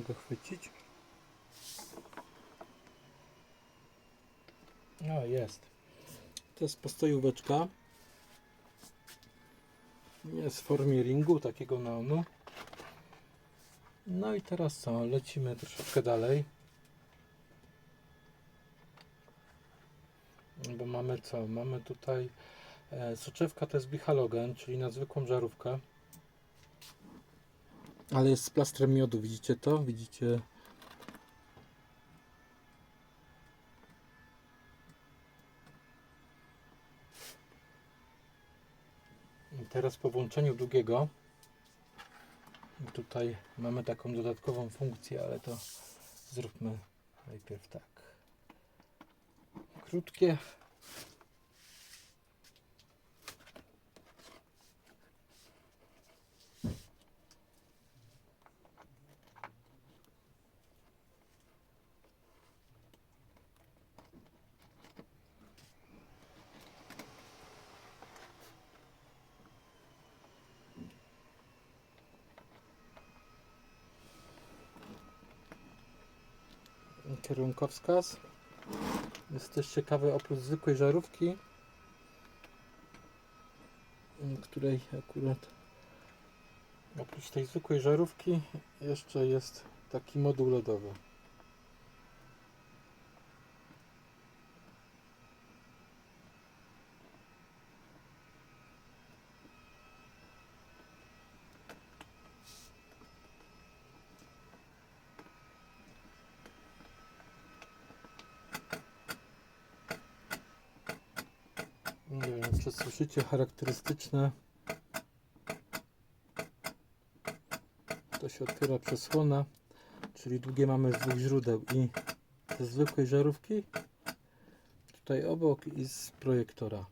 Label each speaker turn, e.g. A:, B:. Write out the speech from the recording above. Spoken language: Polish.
A: to chwycić. No jest. To jest postojóweczka. Jest w formie ringu, takiego neonu. No i teraz co? Lecimy troszeczkę dalej. Bo mamy co? Mamy tutaj e, soczewka to jest bihalogen, czyli na zwykłą żarówkę. Ale jest z plastrem miodu, widzicie to? Widzicie? I teraz po włączeniu długiego tutaj mamy taką dodatkową funkcję, ale to zróbmy najpierw tak. Krótkie. Kierunkowskaz. Jest też ciekawy oprócz zwykłej żarówki, m, której akurat oprócz tej zwykłej żarówki jeszcze jest taki moduł lodowy. Nie wiem, czy słyszycie charakterystyczne. To się otwiera przesłona, czyli długie mamy z dwóch źródeł i ze zwykłej żarówki tutaj obok i z projektora.